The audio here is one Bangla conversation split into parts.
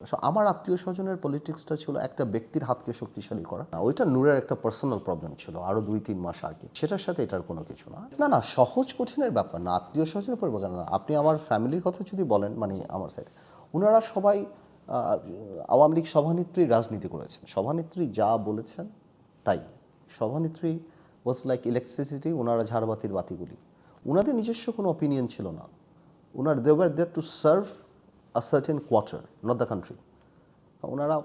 আমার আত্মীয় স্বজনের পলিটিক্সটা ছিল একটা ব্যক্তির হাতকে শক্তিশালী করা। ওইটা নূরের একটা পার্সোনাল প্রবলেম ছিল, আরও দুই, তিন মাস আগে। সেটার সাথে এটার কোনো কিছু না। না না, সহজ কঠিনের ব্যাপার না। আত্মীয় স্বজনের পরিবার না, আপনি আমার ফ্যামিলির কথা যদি বলেন মানে আমার সাইডে ওনারা সবাই আওয়ামী লীগ সভানেত্রী রাজনীতি করেছেন। সভানেত্রী যা বলেছেন, তাই। সভানেত্রী ওয়াজ লাইক ইলেকট্রিসিটি ওনারা ঝাড়বাতির বাতিগুলি। ওনাদের নিজস্ব কোনো অপিনিয়ন ছিল না। ওনার দেওয়ার there to serve a certain quarter not the country ওনারা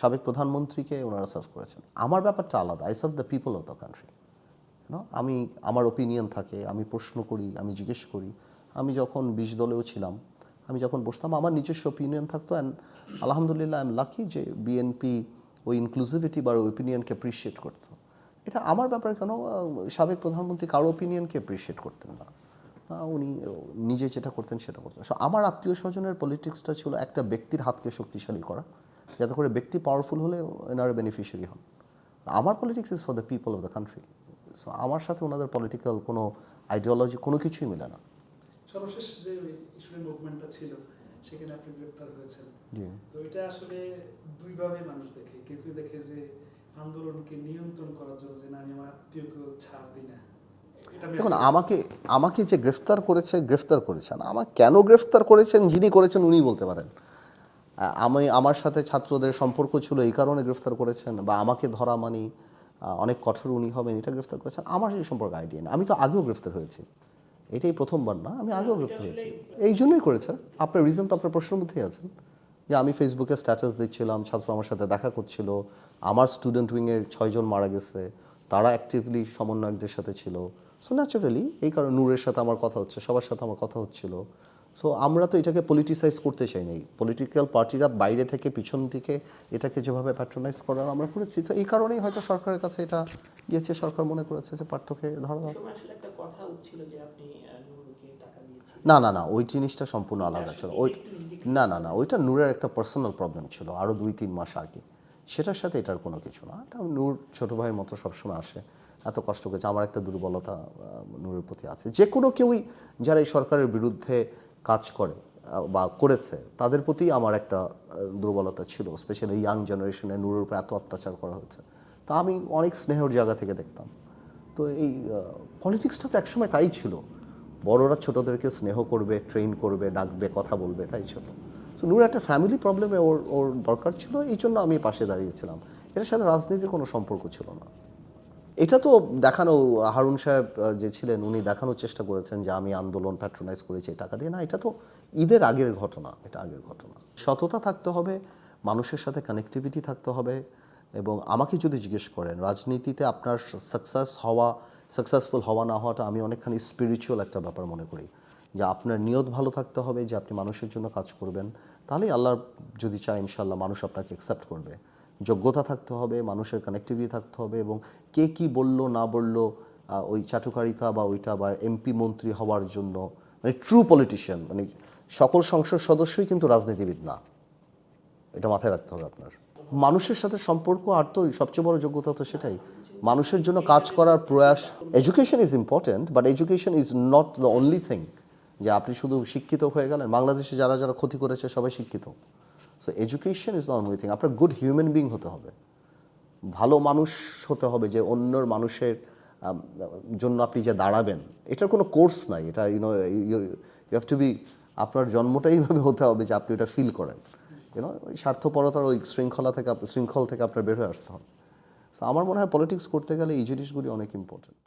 সাবেক প্রধানমন্ত্রীকে ওনারা সার্ভ করেছেন। আমার ব্যাপারটা আলাদা I serve the people of the country আমি, আমার ওপিনিয়ন থাকে, আমি প্রশ্ন করি, আমি জিজ্ঞেস করি। আমি যখন বিশ দলেও ছিলাম, আমি যখন বসতাম, আমার নিজস্ব ওপিনিয়ন থাকতো অ্যান্ড আলহামদুলিল্লাহ আই এম লাকি যে বিএনপি ওই ইনক্লুসিভিটি বা ওপিনিয়নকে অ্যাপ্রিসিয়েট করতো। এটা আমার ব্যাপার কেন সাবেক প্রধানমন্ত্রী কারও ওপিনিয়নকে অ্যাপ্রিসিয়েট করতেন না। উনি নিজে যেটা করতেন সেটা করতেন। সো আমার আত্মীয় স্বজনের পলিটিক্সটা ছিল একটা ব্যক্তির হাতকে শক্তিশালী করা যাতে করে ব্যক্তি পাওয়ারফুল হলে এনারা বেনিফিশিয়ারি হন। আমার politics is for the people of the country so আমার সাথে ওনাদের পলিটিক্যাল কোনো আইডিওলজি কোনো কিছুই মিলে না। সর্বশেষ যে মুভমেন্টটা ছিল সেখানে আপনি গ্রেপ্তার হয়েছেন। জি। তো এটা আসলে দুইভাবে মানুষ দেখে। কেউ কেউ দেখে যে আন্দোলনকে নিয়ন্ত্রণ করার জন্য যে না আমি আমার ছাড় দিই না। দেখুন, আমাকে আমাকে যে গ্রেফতার করেছে, গ্রেফতার করেছেন আমার কেন গ্রেফতার করেছেন, যিনি করেছেন উনি বলতে পারেন। আমি, আমার সাথে ছাত্রদের সম্পর্ক ছিল এই কারণে গ্রেফতার করেছেন, বা আমাকে ধরা মানি অনেক কঠোর উনি হবেন, এটা গ্রেফতার করেছেন, আমার এই সম্পর্কে আইডিয়া নেই। আমি তো আগেও গ্রেফতার হয়েছি। এটাই প্রথমবার না, আমি আগেও গ্রেফতার হয়েছি। এই জন্যই করেছে। আপনার রিজন তো আপনার প্রশ্নের মধ্যেই আছেন যে আমি ফেসবুকে স্ট্যাটাস দিচ্ছিলাম, ছাত্র আমার সাথে দেখা করছিল, আমার স্টুডেন্ট উইংয়ের ছয়জন মারা গেছে, তারা অ্যাক্টিভলি সমন্বয়কদের সাথে ছিল। সো ন্যাচারালি এই কারণে নূরের সাথে আমার কথা হচ্ছে সবার সাথে আমার কথা হচ্ছিল। সো আমরা তো এটাকে পলিটিসাইজ করতে চাই নাই। পলিটিক্যাল পার্টিরা বাইরে থেকে পিছন দিকে এটাকে যেভাবে প্যাট্রোনাইজ করার আমরা করেছি তো এই কারণেই হয়তো সরকারের কাছে এটা গিয়েছে সরকার মনে করেছে যে পার্থকে ধরা না না না ওই জিনিসটা সম্পূর্ণ আলাদা ছিল। ওই না না না ওইটা নূরের একটা পার্সোনাল প্রবলেম ছিল আরও দুই তিন মাস আগে। সেটার সাথে এটার কোনো কিছু না। এটা নূর ছোট ভাইয়ের মতো সবসময় আসে। এত কষ্ট করেছে। আমার একটা দুর্বলতা নূরের প্রতি আছে। যে কোনো কেউই যারা এই সরকারের বিরুদ্ধে কাজ করে বা করেছে, তাদের প্রতি আমার একটা দুর্বলতা ছিল। স্পেশালি ইয়াং জেনারেশনে নূরের উপর এত অত্যাচার করা হয়েছে। তা আমি অনেক স্নেহের জায়গা থেকে দেখতাম। তো এই পলিটিক্সটা তো একসময় তাই ছিল। বড়রা ছোটদেরকে স্নেহ করবে ট্রেন করবে, ডাকবে, কথা বলবে, তাই ছিল। তো নূর একটা ফ্যামিলি প্রবলেমে ওর ওর দরকার ছিল। এই জন্য আমি পাশে দাঁড়িয়েছিলাম। এটার সাথে রাজনীতির কোনো সম্পর্ক ছিল না। এটা তো দেখানো, হারুন সাহেব যে ছিলেন, উনি দেখানোর চেষ্টা করেছেন যে আমি আন্দোলন প্যাট্রোনাইজ করেছি টাকা দিয়ে। না, এটা তো ঈদের আগের ঘটনা, এটা আগের ঘটনা। সততা থাকতে হবে, মানুষের সাথে কানেক্টিভিটি থাকতে হবে, এবং আমাকে যদি জিজ্ঞেস করেন, রাজনীতিতে আপনার সাকসেস হওয়া সাকসেসফুল হওয়া না হওয়াটা আমি অনেকখানি স্পিরিচুয়াল একটা ব্যাপার মনে করি। যে আপনার নিয়ত ভালো থাকতে হবে, যে আপনি মানুষের জন্য কাজ করবেন, তাহলেই আল্লাহ যদি চায় ইনশাল্লাহ মানুষ আপনাকে অ্যাকসেপ্ট করবে। যোগ্যতা থাকতে হবে, মানুষের কানেক্টিভিটি থাকতে হবে এবং কে কি বলল, না বলল ওই চাটুকারিতা বা ওইটা বা এমপি মন্ত্রী হওয়ার জন্য মানে ট্রু পলিটিশিয়ান মানে সকল সংসদ সদস্যই কিন্তু রাজনীতিবিদ না। এটা মাথায় রাখতে হবে আপনার। মানুষের সাথে সম্পর্ক আর তো সবচেয়ে বড় যোগ্যতা তো সেটাই। মানুষের জন্য কাজ করার প্রয়াস education is important but education is not the only thing যে আপনি শুধু শিক্ষিত হয়ে গেলেন। বাংলাদেশে যারা যারা ক্ষতি করেছে, সবাই শিক্ষিত। So education is the only thing আপনার গুড হিউম্যান বিং হতে হবে। ভালো মানুষ হতে হবে যে অন্যর মানুষের জন্য আপনি যে দাঁড়াবেন। এটার কোনো কোর্স নাই। এটা you know you have to be আপনার জন্মটাই এইভাবে হতে হবে যে আপনি ওটা ফিল করেন। ইউনো ওই স্বার্থপরতার ওই শৃঙ্খলা থেকে শৃঙ্খল থেকে আপনার বের হয়ে আসতে হবে। সো আমার মনে হয় পলিটিক্স করতে গেলে এই জিনিসগুলি অনেক ইম্পর্টেন্ট